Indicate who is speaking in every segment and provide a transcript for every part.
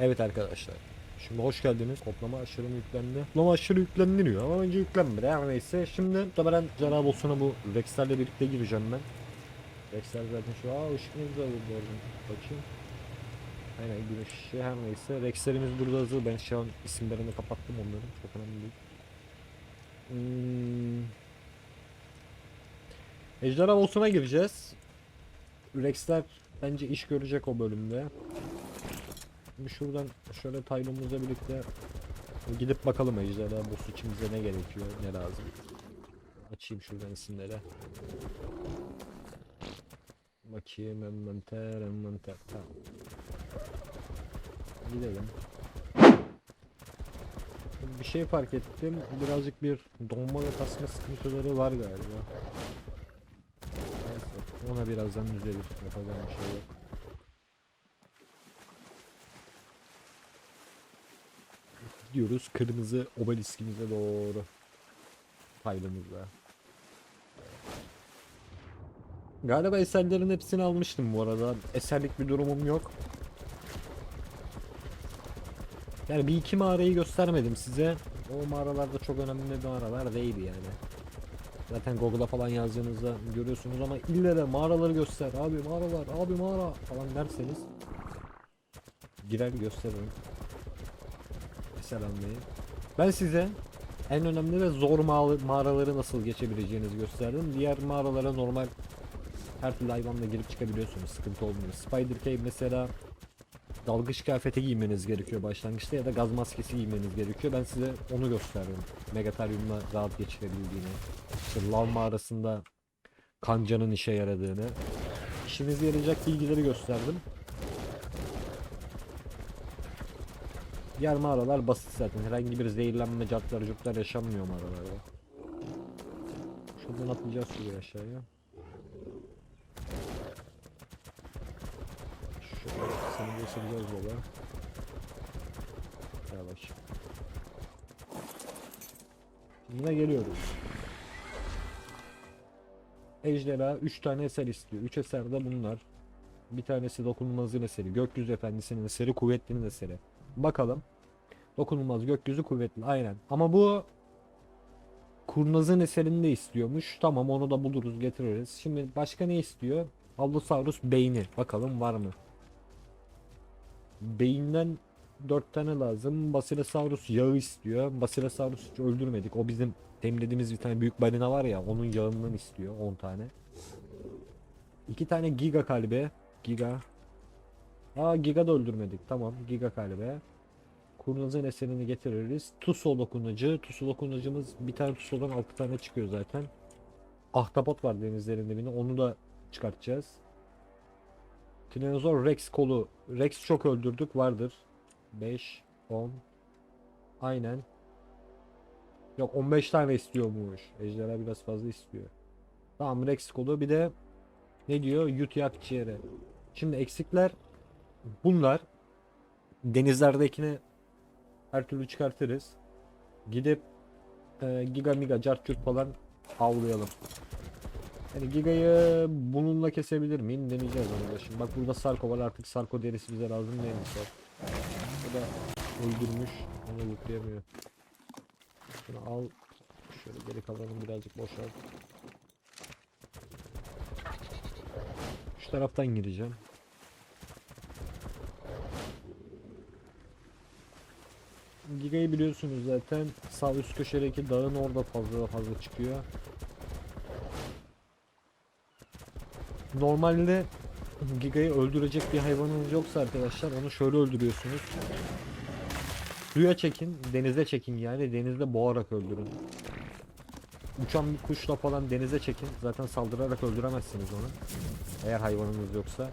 Speaker 1: Evet arkadaşlar. Şimdi hoş geldiniz. Toplama aşırı mı yüklendi? Toplama aşırı yüklendi diyor ama önce yüklenmedi. Her neyse şimdi muhtemelen Cenab-ı Olsun'a bu Rex'lerle birlikte gireceğim ben. Rex'ler zaten şu aa ışık ne güzel oldu orada. Bakayım. Aynen güneş ışığı her neyse. Rex'lerimiz burada hazır. Ben şu an isimlerini kapattım onların. Çok önemli değil. Hmm. Ejderha Olsun'a gireceğiz. Rex'ler bence iş görecek o bölümde. Şimdi şuradan şöyle Taylom'uzla birlikte gidip bakalım ejderha boss için ne gerekiyor, ne lazım. Açayım şuradan isimleri. Bakayım envanter, envanter. Tamam. Gidelim. Bir şey fark ettim. Birazcık bir donma ve kasma sıkıntıları var galiba. Neyse. Ona birazdan düzelir. Yapacağım bir şey yok. Gidiyoruz kırmızı obeliskimize doğru. Paylımızla. Galiba eserlerin hepsini almıştım bu arada. Eserlik bir durumum yok. Yani bir iki mağarayı göstermedim size. O mağaralarda çok önemli bir mağaralar değil yani. Zaten Google'a falan yazdığınızda görüyorsunuz ama ille de mağaraları göster. Abi mağaralar, abi mağara falan derseniz girer gösteririm. Selamlayın. Ben size en önemli ve zor mağara- mağaraları nasıl geçebileceğinizi gösterdim. Diğer mağaralara normal her türlü hayvanla girip çıkabiliyorsunuz. Sıkıntı olmuyor. Spider Cave mesela dalgıç kıyafeti giymeniz gerekiyor başlangıçta ya da gaz maskesi giymeniz gerekiyor. Ben size onu gösterdim. Megatarium'la rahat geçirebildiğini. İşte lav mağarasında kancanın işe yaradığını. İşinize yarayacak bilgileri gösterdim. Diğer mağaralar basit zaten. Herhangi bir zehirlenme, cartlar, cuklar yaşanmıyor mağaralarda. Şuradan atlayacağız şuraya aşağıya. Şöyle seni göstereceğiz baba. Yavaş. Yine geliyoruz. Ejderha 3 tane eser istiyor. 3 eser de bunlar. Bir tanesi dokunulmazın eseri, gökyüzü efendisinin eseri, kuvvetlinin eseri. Bakalım. Dokunulmaz gökyüzü kuvvetli aynen. Ama bu kurnazın eserini de istiyormuş. Tamam onu da buluruz getiririz. Şimdi başka ne istiyor? Allosaurus beyni. Bakalım var mı? Beyinden 4 tane lazım. Basilosaurus yağı istiyor. Basilosaurus hiç öldürmedik. O bizim temizlediğimiz bir tane büyük balina var ya onun yağından istiyor 10 tane. 2 tane giga kalbe. Giga. Aa giga da öldürmedik. Tamam giga kalbe. Kurnazın eserini getiririz. Tuso dokunucu. Tuso dokunucumuz bir tane Tuso'dan 6 tane çıkıyor zaten. Ahtapot var denizlerin dibinde. Onu da çıkartacağız. Dinozor Rex kolu. Rex çok öldürdük. Vardır. 5, 10. Aynen. Yok 15 tane istiyormuş. Ejderha biraz fazla istiyor. Tamam Rex kolu. Bir de ne diyor? Yut akciğeri. Şimdi eksikler bunlar. Denizlerdekini her türlü çıkartırız. Gidip e, Giga Miga Cartçurt falan avlayalım. Yani Giga'yı bununla kesebilir miyim? Deneyeceğiz onu şimdi. Bak burada Sarko var artık Sarko derisi bize lazım değilmiş o. O da öldürmüş. Onu yüklayamıyor. Şunu al. Şöyle geri kalanını birazcık boşalt. Şu taraftan gireceğim. Giga'yı biliyorsunuz zaten sağ üst köşedeki dağın orada fazla fazla çıkıyor. Normalde Giga'yı öldürecek bir hayvanınız yoksa arkadaşlar onu şöyle öldürüyorsunuz. Suya çekin, denize çekin yani denizde boğarak öldürün. Uçan bir kuşla falan denize çekin. Zaten saldırarak öldüremezsiniz onu. Eğer hayvanınız yoksa.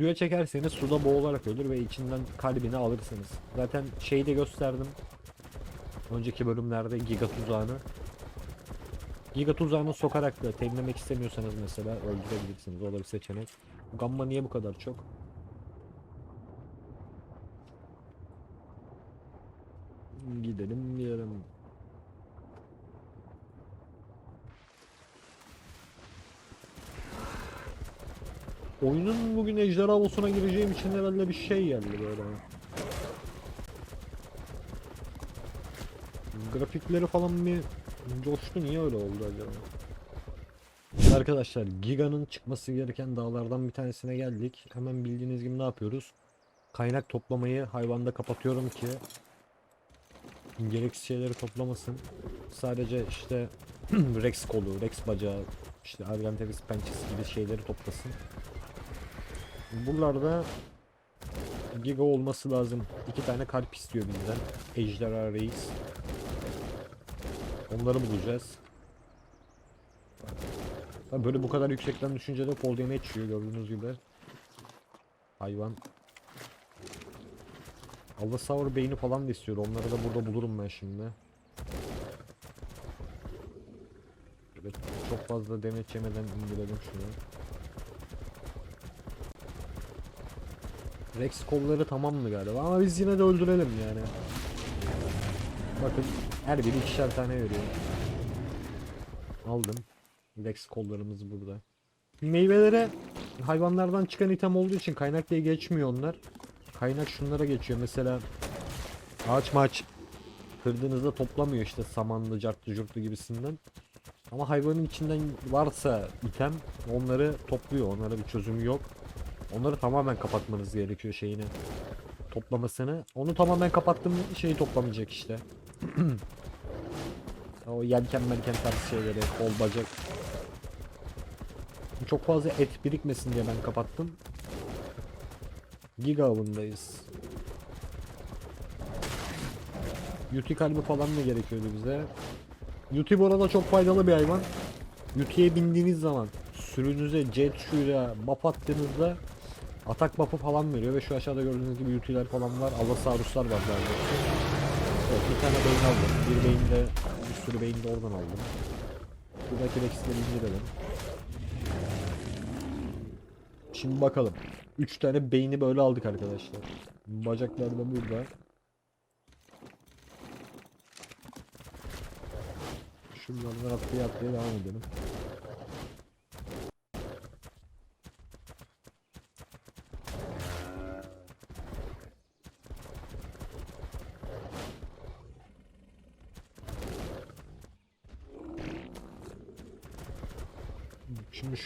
Speaker 1: Suya çekerseniz suda boğularak ölür ve içinden kalbini alırsınız. Zaten şeyi de gösterdim. Önceki bölümlerde giga tuzağını. Giga tuzağını sokarak da temlemek istemiyorsanız mesela öldürebilirsiniz. O da bir seçenek. Gamma niye bu kadar çok? Gidelim diyelim. Oyunun bugün ejderha avlusuna gireceğim için herhalde bir şey geldi böyle. Grafikleri falan bir coştu niye öyle oldu acaba? Arkadaşlar Giga'nın çıkması gereken dağlardan bir tanesine geldik. Hemen bildiğiniz gibi ne yapıyoruz? Kaynak toplamayı hayvanda kapatıyorum ki gereksiz şeyleri toplamasın. Sadece işte Rex kolu, Rex bacağı, işte Arganteris pençesi gibi şeyleri toplasın. Buralarda Giga olması lazım. İki tane kalp istiyor bizden. Ejderha Reis. Onları bulacağız. Tabii böyle bu kadar yüksekten düşünce de damage yiyor gördüğünüz gibi. Hayvan. Allosaur beyni falan da istiyor. Onları da burada bulurum ben şimdi. Böyle çok fazla damage yemeden indirelim şunu. Rex kolları tamamdı galiba ama biz yine de öldürelim yani. Bakın her biri ikişer tane veriyor. Aldım. Rex kollarımız burada. Meyvelere hayvanlardan çıkan item olduğu için kaynak diye geçmiyor onlar. Kaynak şunlara geçiyor. Mesela ağaç maç kırdığınızda toplamıyor işte samanlı, cartlı, curtlu gibisinden. Ama hayvanın içinden varsa item onları topluyor. Onlara bir çözümü yok. Onları tamamen kapatmanız gerekiyor şeyini. Toplamasını. Onu tamamen kapattım şeyi toplamayacak işte. o yelken melken tarz şeyleri, kol bacak. Çok fazla et birikmesin diye ben kapattım. Giga avındayız. Yuti kalbi falan da gerekiyordu bize. Yuti bu arada çok faydalı bir hayvan. Yuti'ye bindiğiniz zaman sürünüze jet şuyla buff attığınızda atak buff'ı falan veriyor ve şu aşağıda gördüğünüz gibi Yuti'ler falan var. Allosaurus'lar var daha doğrusu. Evet bir tane beyin aldım. Bir beyin de bir sürü beyin de oradan aldım. Buradaki Rex'leri indirelim. Şimdi bakalım. 3 tane beyni böyle aldık arkadaşlar. Bacaklar da burada. Şuradan atlaya atlaya devam edelim.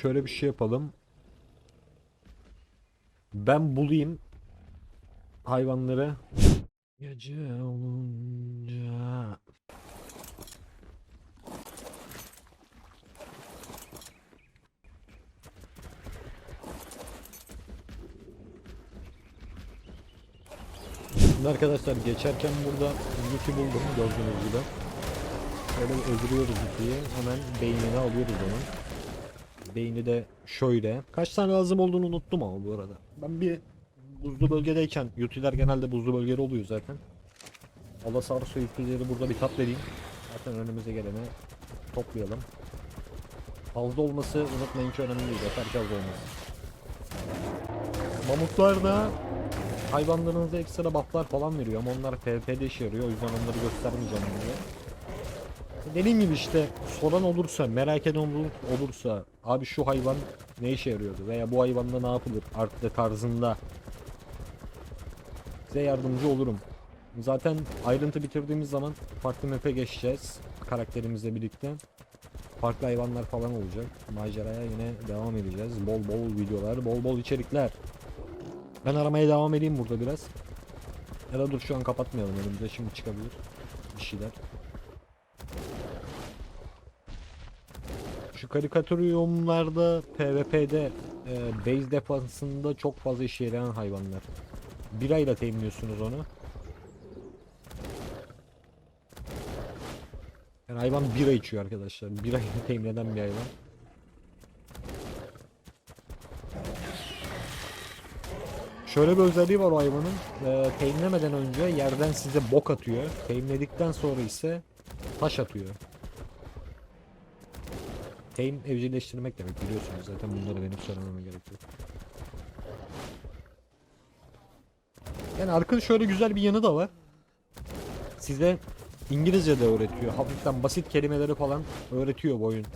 Speaker 1: Şöyle bir şey yapalım. Ben bulayım hayvanları. Gece olunca Şimdi arkadaşlar geçerken burada Yuki buldum gördüğünüz gibi. Şöyle bir öldürüyoruz Yuki'yi. Hemen beynini alıyoruz onun. Beyni de şöyle. Kaç tane lazım olduğunu unuttum ama bu arada. Ben bir buzlu bölgedeyken Yutiler genelde buzlu bölgede oluyor zaten. Allosaurus ve Yutileri burada bir tat vereyim. Zaten önümüze gelene toplayalım. Fazla olması unutmayın ki önemli değil. Yeter ki az olmasın. Mamutlar da hayvanlarınıza ekstra bufflar falan veriyor ama onlar PvP'de işe yarıyor. O yüzden onları göstermeyeceğim burada. Dediğim gibi işte soran olursa, merak eden olur- olursa abi şu hayvan ne işe yarıyordu veya bu hayvanda ne yapılır artı tarzında size yardımcı olurum. Zaten ayrıntı bitirdiğimiz zaman farklı map'e geçeceğiz karakterimizle birlikte. Farklı hayvanlar falan olacak. Maceraya yine devam edeceğiz. Bol bol videolar, bol bol içerikler. Ben aramaya devam edeyim burada biraz. Ya da dur şu an kapatmayalım önümüze şimdi çıkabilir bir şeyler. Şu karikatüriyumlarda PvP'de e, base defansında çok fazla işe yarayan hayvanlar. Birayla temliyorsunuz onu. Yani hayvan bira içiyor arkadaşlar. Birayla temlenen bir hayvan. Şöyle bir özelliği var o hayvanın. E, önce yerden size bok atıyor. Teminledikten sonra ise taş atıyor. Tame evcilleştirmek demek biliyorsunuz zaten bunları benim söylememe gerek yok. Yani arkada şöyle güzel bir yanı da var. Size İngilizce de öğretiyor. Hafiften basit kelimeleri falan öğretiyor bu oyun.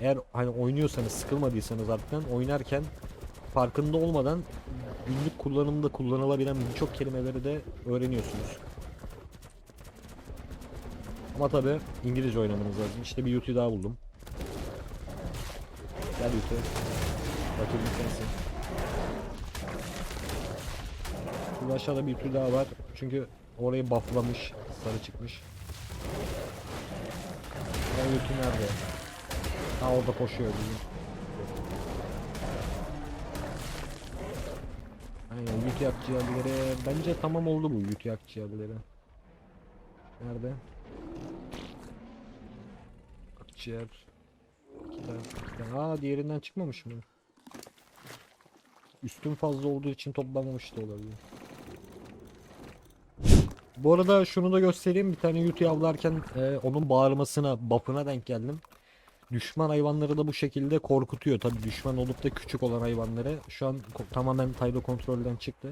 Speaker 1: Eğer hani oynuyorsanız sıkılmadıysanız artık oynarken farkında olmadan günlük kullanımda kullanılabilen birçok kelimeleri de öğreniyorsunuz. Ama tabi İngilizce oynamanız lazım. İşte bir YouTube daha buldum. Gel YouTube. Rakibim sensin. Şurada aşağıda bir YouTube daha var. Çünkü orayı bufflamış. Sarı çıkmış. Ya YouTube nerede? Ha orada koşuyor bizim. Aynen YouTube ciğerleri. Bence tamam oldu bu YouTube ciğerleri. Nerede? Tane. Aa diğerinden çıkmamış mı? Üstün fazla olduğu için toplamamış da olabilir. Bu arada şunu da göstereyim. Bir tane YouTube avlarken e, onun bağırmasına, buff'ına denk geldim. Düşman hayvanları da bu şekilde korkutuyor. Tabi düşman olup da küçük olan hayvanları. Şu an tamamen Taylo kontrolden çıktı.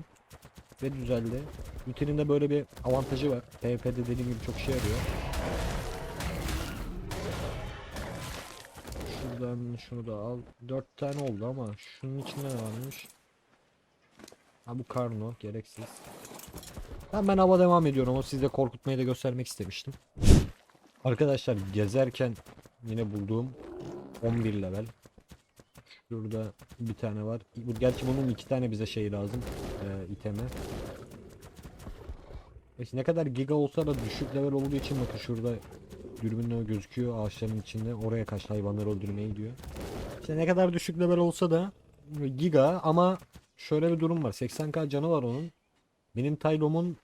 Speaker 1: Ve düzeldi. Yute'nin de böyle bir avantajı var. PvP'de dediğim gibi çok işe yarıyor. Şuradan şunu da al. 4 tane oldu ama şunun içinde ne varmış? Ha bu Karno gereksiz. Tamam ben hava devam ediyorum. O sizde korkutmayı da göstermek istemiştim. Arkadaşlar gezerken yine bulduğum 11 level. Şurada bir tane var. Gerçi bunun iki tane bize şey lazım. E, iteme. İşte ne kadar giga olsa da düşük level olduğu için bakın şurada dürbünle gözüküyor ağaçların içinde. Oraya kaç hayvanları öldürmeye gidiyor. İşte ne kadar düşük level olsa da giga ama şöyle bir durum var. 80k canı var onun. Benim Taylom'un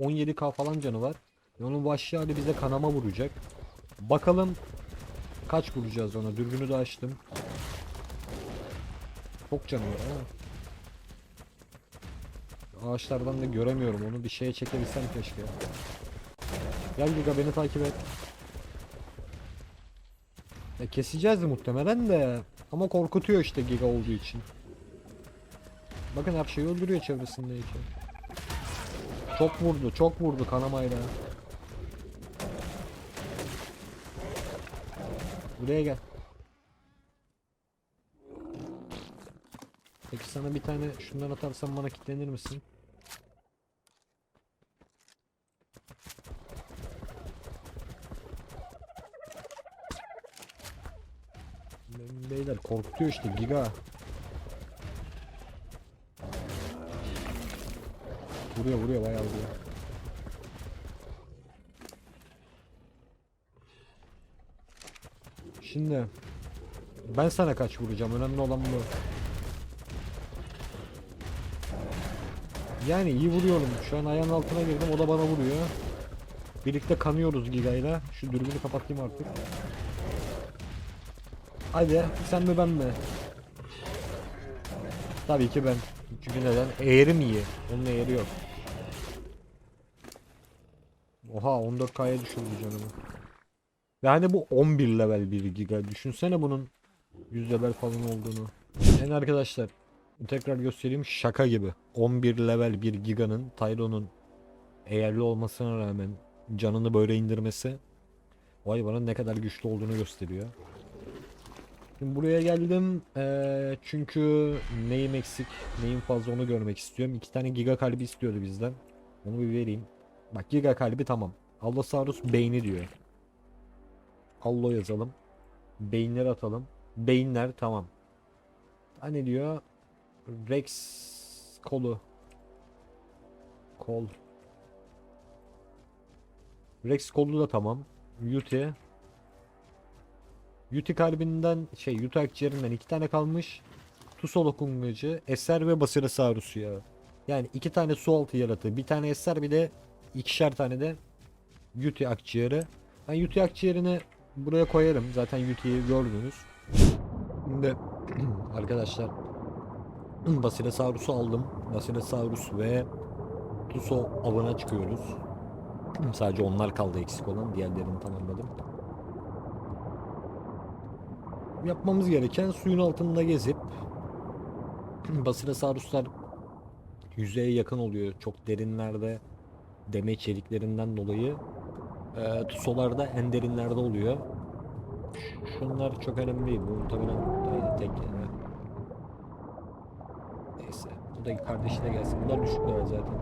Speaker 1: 17k falan canı var. Ve onun vahşi hali bize kanama vuracak. Bakalım kaç vuracağız ona. Dürbünü de açtım. Çok canı var ha. Ağaçlardan da göremiyorum onu. Bir şeye çekebilsem keşke. Gel Giga beni takip et. Ya keseceğiz muhtemelen de. Ama korkutuyor işte Giga olduğu için. Bakın her şeyi öldürüyor çevresindeki. Çok vurdu, çok vurdu kanamayla. Buraya gel. Peki sana bir tane şundan atarsam bana kilitlenir misin? Beyler korkutuyor işte giga. Vuruyor vuruyor bayağı vuruyor. Şimdi ben sana kaç vuracağım önemli olan bu. Yani iyi vuruyorum. Şu an ayağın altına girdim o da bana vuruyor. Birlikte kanıyoruz Giga'yla. Şu dürbünü kapatayım artık. Hadi sen mi ben mi? Tabii ki ben. Çünkü neden? Eğrim iyi. Onun eğri yok. Oha 14K'ya düşürdü canımı. Yani bu 11 level bir giga. Düşünsene bunun 100 level falan olduğunu. Yani arkadaşlar tekrar göstereyim şaka gibi. 11 level bir giganın Tyro'nun eğerli olmasına rağmen canını böyle indirmesi o hayvanın ne kadar güçlü olduğunu gösteriyor. Şimdi buraya geldim eee, çünkü neyim eksik, neyim fazla onu görmek istiyorum. İki tane giga kalbi istiyordu bizden. Onu bir vereyim. Bak giga kalbi tamam. Allosaurus beyni diyor. Allo yazalım. Beyinleri atalım. Beyinler tamam. Ha ne diyor? Rex kolu. Kol. Rex kolu da tamam. Yuti. Yuti kalbinden şey Yuti akciğerinden iki tane kalmış. Tusolo kungacı, Eser ve Basilosaurus ya. Yani iki tane su altı yaratığı, bir tane Eser bir de ikişer tane de Yuti akciğeri. Ben Yuti akciğerini buraya koyarım. Zaten Yuti'yi gördünüz. Şimdi arkadaşlar Basilosaurus'u aldım. Basilosaurus ve Tuso avına çıkıyoruz. Sadece onlar kaldı eksik olan. Diğerlerini tamamladım. Yapmamız gereken suyun altında gezip Basilosauruslar yüzeye yakın oluyor. Çok derinlerde deme içeriklerinden dolayı e, Tusolar da en derinlerde oluyor. Şunlar çok önemli değil. Bu muhtemelen e, tek yani. Bu da kardeşi de gelsin. Bunlar düşük level zaten.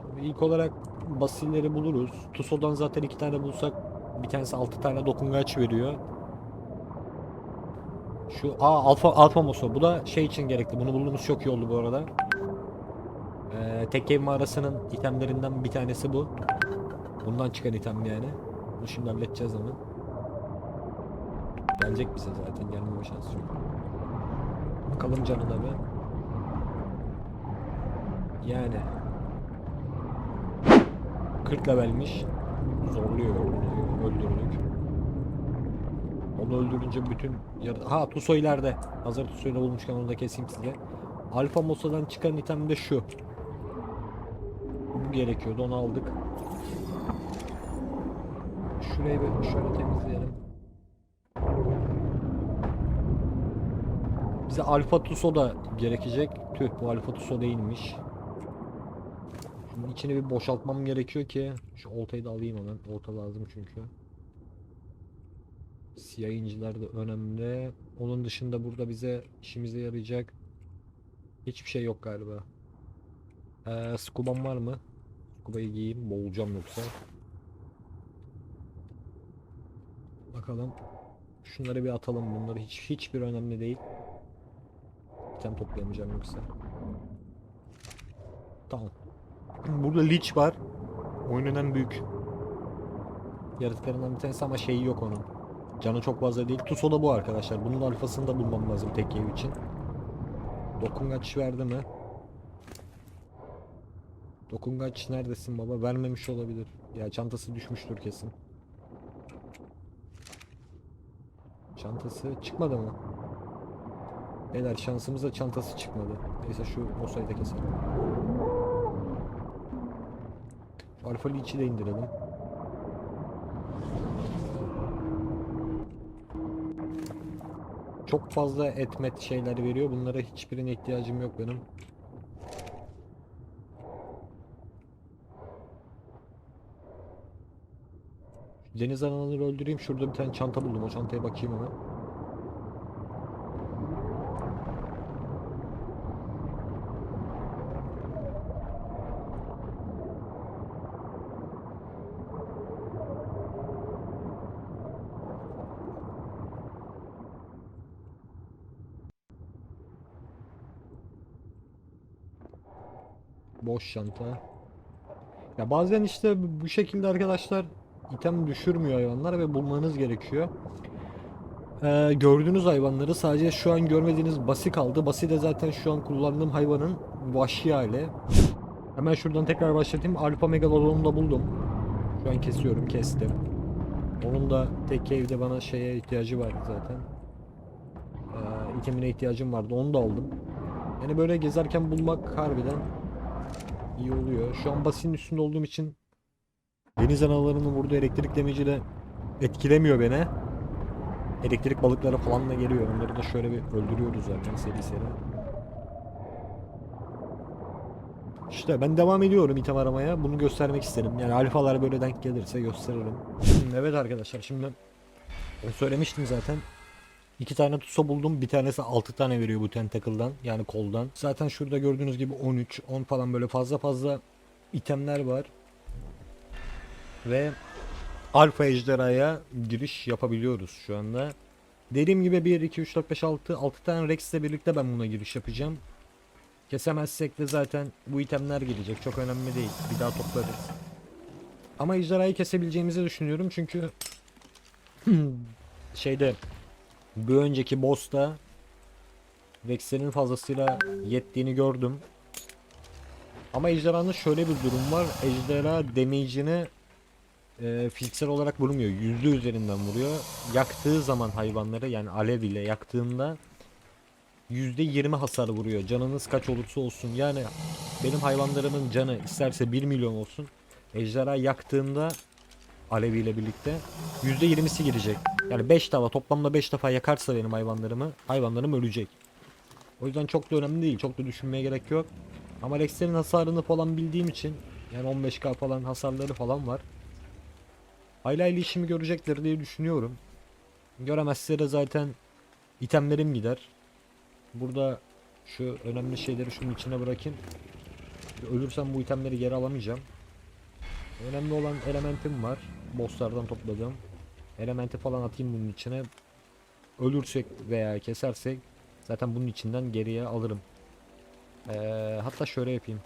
Speaker 1: Şimdi ilk olarak basilleri buluruz. Tuso'dan zaten iki tane bulsak bir tanesi altı tane dokungaç veriyor. Şu aa alfa alfa moso. Bu da şey için gerekli. Bunu bulduğumuz çok iyi oldu bu arada. Ee, tek ev mağarasının itemlerinden bir tanesi bu. Bundan çıkan item yani. Bunu şimdi halledeceğiz ama. Gelecek bize zaten gelmeme şansı yok. Bakalım canına bir. Yani 40 levelmiş. Zorluyor. Öldürdük. Onu öldürünce bütün. Ha Tuso ileride. Hazır Tuso'yu bulmuşken onu da keseyim size. Alfa Mosa'dan çıkan item de şu. Bu gerekiyordu onu aldık. Şurayı bir şöyle temizleyelim. Bize Alfa Tuso da gerekecek. Tüh bu Alfa Tuso değilmiş. Şunun içini bir boşaltmam gerekiyor ki şu oltayı da alayım hemen. Olta lazım çünkü. Siyah inciler de önemli. Onun dışında burada bize işimize yarayacak hiçbir şey yok galiba. Ee, scuba'm var mı? Scuba'yı giyeyim. Boğulacağım yoksa. Bakalım. Şunları bir atalım. Bunları hiç hiçbir önemli değil. İtem toplayamayacağım yoksa. Tamam. Burada Lich var. Oyunun en büyük yaratıklarından bir tanesi ama şeyi yok onun. Canı çok fazla değil. Tuso da bu arkadaşlar. Bunun alfasını da bulmam lazım tek ev için. Dokungaç verdi mi? Dokungaç neredesin baba? Vermemiş olabilir. Ya çantası düşmüştür kesin. Çantası çıkmadı mı? Beyler şansımıza çantası çıkmadı. Neyse şu Mosa'yı da keselim. Alfa Leech'i de indirelim. Çok fazla etmet şeyler veriyor. Bunlara hiçbirine ihtiyacım yok benim. Deniz ananları öldüreyim. Şurada bir tane çanta buldum. O çantaya bakayım hemen. Boş çanta. Ya bazen işte bu- şekilde arkadaşlar item düşürmüyor hayvanlar ve bulmanız gerekiyor. Ee, gördüğünüz hayvanları sadece şu an görmediğiniz basi kaldı. Basi de zaten şu an kullandığım hayvanın vahşi hali. Hemen şuradan tekrar başlatayım. Alfa Megalodon'u da buldum. Şu an kesiyorum, kestim. Onun da tek evde bana şeye ihtiyacı vardı zaten. Ee, itemine ihtiyacım vardı. Onu da aldım. Yani böyle gezerken bulmak harbiden iyi oluyor. Şu an basinin üstünde olduğum için deniz analarının vurduğu elektrik damage'i de etkilemiyor beni. Elektrik balıkları falan da geliyor. Onları da şöyle bir öldürüyoruz zaten seri seri. İşte ben devam ediyorum item aramaya. Bunu göstermek isterim. Yani alfalar böyle denk gelirse gösteririm. evet arkadaşlar şimdi söylemiştim zaten. İki tane tuso buldum. Bir tanesi 6 tane veriyor bu tentacle'dan. Yani koldan. Zaten şurada gördüğünüz gibi 13, 10 falan böyle fazla fazla itemler var. Ve Alfa ejderhaya giriş yapabiliyoruz şu anda. Dediğim gibi 1, 2, 3, 4, 5, 6, 6 tane Rex ile birlikte ben buna giriş yapacağım. Kesemezsek de zaten bu itemler gelecek. Çok önemli değil. Bir daha toplarız. Ama ejderhayı kesebileceğimizi düşünüyorum çünkü şeyde bir önceki boss'ta Vex'lerin fazlasıyla yettiğini gördüm. Ama ejderhanın şöyle bir durum var. Ejderha damage'ini e, fiziksel olarak vurmuyor. Yüzde üzerinden vuruyor. Yaktığı zaman hayvanları yani alev ile yaktığında yüzde yirmi hasar vuruyor. Canınız kaç olursa olsun. Yani benim hayvanlarımın canı isterse 1 milyon olsun. Ejderha yaktığında aleviyle birlikte %20'si girecek. Yani 5 defa toplamda 5 defa yakarsa benim hayvanlarımı hayvanlarım ölecek. O yüzden çok da önemli değil. Çok da düşünmeye gerek yok. Ama Rex'lerin hasarını falan bildiğim için yani 15k falan hasarları falan var. Hayli işimi görecekler diye düşünüyorum. Göremezse zaten itemlerim gider. Burada Şu önemli şeyleri şunun içine bırakayım. Ölürsem bu itemleri geri alamayacağım. Önemli olan elementim var. Bosslardan topladığım. Elementi falan atayım bunun içine. Ölürsek veya kesersek zaten bunun içinden geriye alırım. Ee, hatta şöyle yapayım.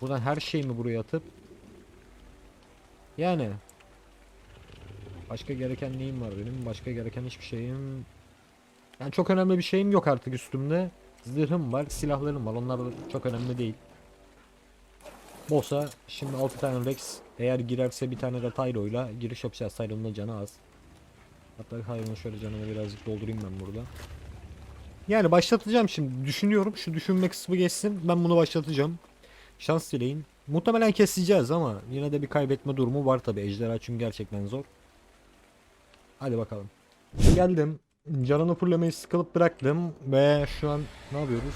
Speaker 1: Buradan her şeyimi buraya atıp yani başka gereken neyim var benim? Başka gereken hiçbir şeyim yani çok önemli bir şeyim yok artık üstümde. Zırhım var, silahlarım var. Onlar çok önemli değil. Boss'a şimdi 6 tane Rex eğer girerse bir tane de Tyro'yla giriş yapacağız. Tyro'nun canı az. Hatta Tyro'nun şöyle canını birazcık doldurayım ben burada. Yani başlatacağım şimdi. Düşünüyorum. Şu düşünme kısmı geçsin. Ben bunu başlatacağım. Şans dileyin. Muhtemelen keseceğiz ama yine de bir kaybetme durumu var tabi. Ejderha çünkü gerçekten zor. Hadi bakalım. Geldim. Canını fullemeyi sıkılıp bıraktım ve şu an ne yapıyoruz?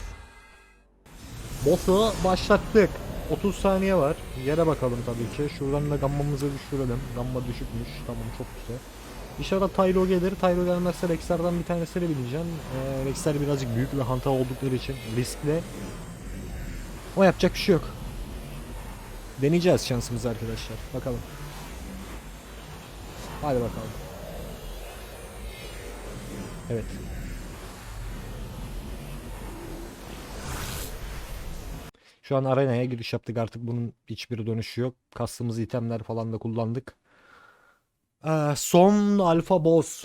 Speaker 1: Boss'u başlattık. 30 saniye var. Yere bakalım tabii ki. Şuradan da gammamızı düşürelim. Gamma düşükmüş. Tamam çok güzel. İnşallah Tyro gelir. Tyro gelmezse Rex'lerden bir tanesine bineceğim. Ee, Rex'ler birazcık büyük ve hantal oldukları için riskli. O yapacak bir şey yok. Deneyeceğiz şansımızı arkadaşlar. Bakalım. Hadi bakalım. Evet. Şu an arenaya giriş yaptık artık bunun hiçbir dönüşü yok. Kastığımız itemler falan da kullandık. Ee, son alfa boss.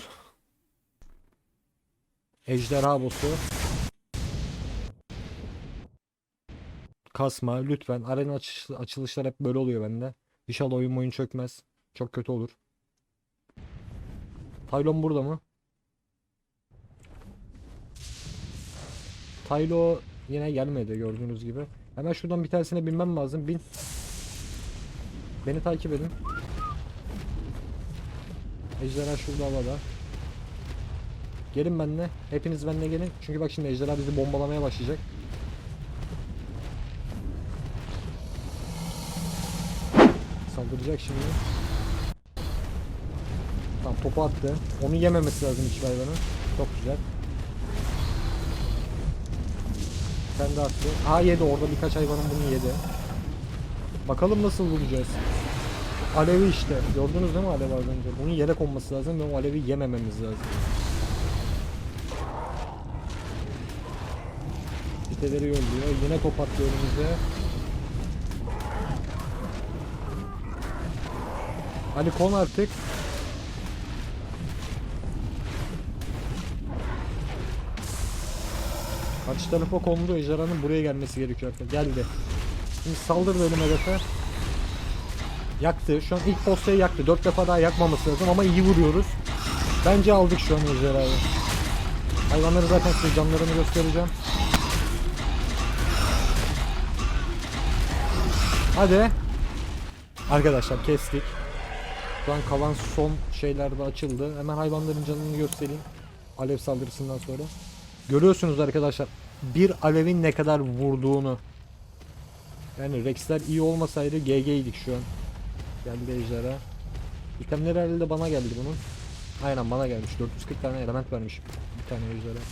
Speaker 1: Ejderha boss'u. Kasma lütfen. Arena açış, açılışlar hep böyle oluyor bende. İnşallah oyun oyun çökmez. Çok kötü olur. Taylon burada mı? Taylo yine gelmedi gördüğünüz gibi. Hemen şuradan bir tanesine binmem lazım. Bin. Beni takip edin. Ejderha şurada havada. Gelin benimle. Hepiniz benimle gelin. Çünkü bak şimdi ejderha bizi bombalamaya başlayacak. Saldıracak şimdi. Tamam topu attı. Onu yememesi lazım hiçbir hayvanın. Çok güzel. Sen de attı. Aa yedi orada birkaç hayvanın bunu yedi. Bakalım nasıl vuracağız. Alevi işte. Gördünüz değil mi alev az önce? Bunun yere konması lazım ve o alevi yemememiz lazım. Siteleri yolluyor. Yine top attı önümüze. Hadi kon artık. Karşı tarafa kondu. Ejderhanın buraya gelmesi gerekiyor. Geldi. Şimdi saldır benim hedefe. Yaktı. Şu an ilk postayı yaktı. Dört defa daha yakmaması lazım ama iyi vuruyoruz. Bence aldık şu an ejderhayı. Hayvanları zaten size canlarını göstereceğim. Hadi. Arkadaşlar kestik. Şu an kalan son şeyler de açıldı. Hemen hayvanların canını göstereyim. Alev saldırısından sonra. Görüyorsunuz arkadaşlar. Bir alevin ne kadar vurduğunu. Yani Rex'ler iyi olmasaydı GG'ydik şu an. Geldi ejderha. İtemler herhalde bana geldi bunun. Aynen bana gelmiş. 440 tane element vermiş bir tane ejderha.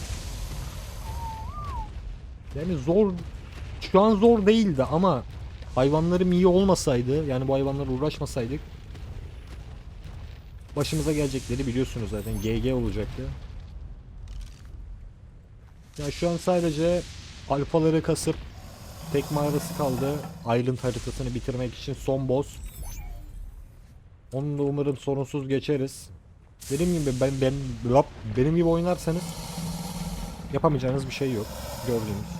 Speaker 1: Yani zor şu an zor değildi ama hayvanlarım iyi olmasaydı yani bu hayvanlarla uğraşmasaydık başımıza gelecekleri biliyorsunuz zaten GG olacaktı. Ya şu an sadece alfaları kasıp tek mağarası kaldı. Island haritasını bitirmek için son boss. Onu da umarım sorunsuz geçeriz. Dediğim gibi ben, ben benim gibi oynarsanız yapamayacağınız bir şey yok. Gördüğünüz.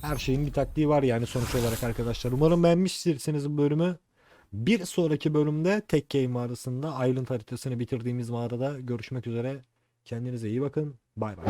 Speaker 1: Her şeyin bir taktiği var yani sonuç olarak arkadaşlar. Umarım beğenmişsiniz bu bölümü. Bir sonraki bölümde Tekkey mağarasında Island haritasını bitirdiğimiz mağarada görüşmek üzere. Kendinize iyi bakın. Bay bay.